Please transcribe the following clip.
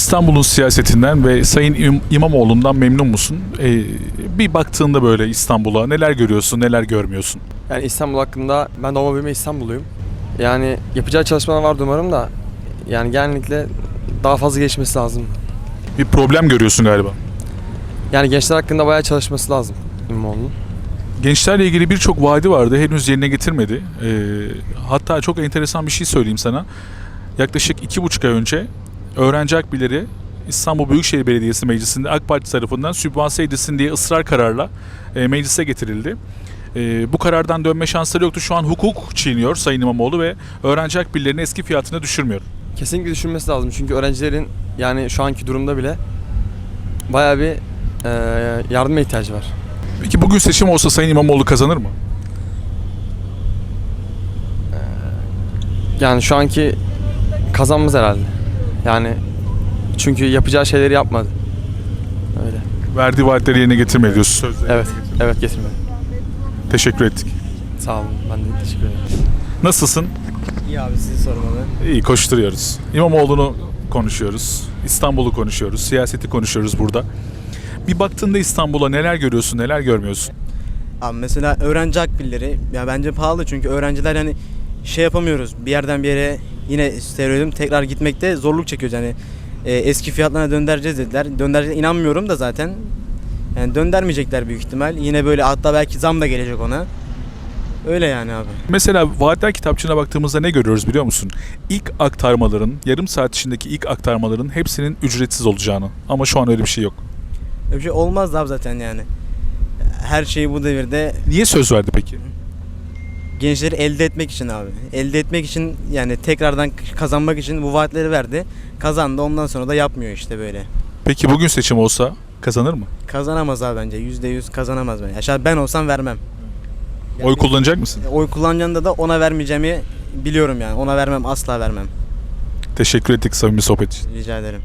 İstanbul'un siyasetinden ve Sayın İm- İmamoğlu'ndan memnun musun? Ee, bir baktığında böyle İstanbul'a neler görüyorsun, neler görmüyorsun? Yani İstanbul hakkında ben doğma büyüme İstanbulluyum. Yani yapacağı çalışmalar var umarım da yani genellikle daha fazla gelişmesi lazım. Bir problem görüyorsun galiba. Yani gençler hakkında bayağı çalışması lazım İmamoğlu'nun. Gençlerle ilgili birçok vaadi vardı. Henüz yerine getirmedi. Ee, hatta çok enteresan bir şey söyleyeyim sana. Yaklaşık iki buçuk ay önce öğrenci akbilleri İstanbul Büyükşehir Belediyesi Meclisi'nde AK Parti tarafından sübvanse edilsin diye ısrar kararla e, meclise getirildi. E, bu karardan dönme şansları yoktu. Şu an hukuk çiğniyor Sayın İmamoğlu ve öğrenci akbillerini eski fiyatına düşürmüyor. Kesinlikle düşünmesi lazım çünkü öğrencilerin yani şu anki durumda bile bayağı bir eee yardıma ihtiyacı var. Peki bugün seçim olsa Sayın İmamoğlu kazanır mı? Yani şu anki kazanmaz herhalde. Yani çünkü yapacağı şeyleri yapmadı. Öyle. Verdiği vaatleri yerine getirmedi diyorsun. Sözleri Evet, yerine getirmedi. evet getirmedi. Teşekkür ettik. Sağ olun. Ben de teşekkür ederim. Nasılsın? İyi abi sizi sormalı. İyi koşturuyoruz. İmamoğlu'nu konuşuyoruz. İstanbul'u konuşuyoruz. Siyaseti konuşuyoruz burada. Bir baktığında İstanbul'a neler görüyorsun, neler görmüyorsun? Abi mesela öğrenci akbilleri ya bence pahalı çünkü öğrenciler hani şey yapamıyoruz. Bir yerden bir yere yine söyledim tekrar gitmekte zorluk çekiyoruz yani. e, eski fiyatlarına döndüreceğiz dediler. Döndüreceğine inanmıyorum da zaten. Yani döndürmeyecekler büyük ihtimal. Yine böyle hatta belki zam da gelecek ona. Öyle yani abi. Mesela vaatler kitapçığına baktığımızda ne görüyoruz biliyor musun? İlk aktarmaların, yarım saat içindeki ilk aktarmaların hepsinin ücretsiz olacağını. Ama şu an öyle bir şey yok. Öyle bir şey olmaz abi zaten yani. Her şeyi bu devirde Niye söz verdi peki? Gençleri elde etmek için abi. Elde etmek için yani tekrardan kazanmak için bu vaatleri verdi. Kazandı ondan sonra da yapmıyor işte böyle. Peki bugün seçim olsa kazanır mı? Kazanamaz abi bence. Yüzde yüz kazanamaz bence. Aşağı ben olsam vermem. Oy kullanacak mısın? Oy kullanacağında da ona vermeyeceğimi biliyorum yani. Ona vermem asla vermem. Teşekkür ettik samimi sohbet için. Rica ederim.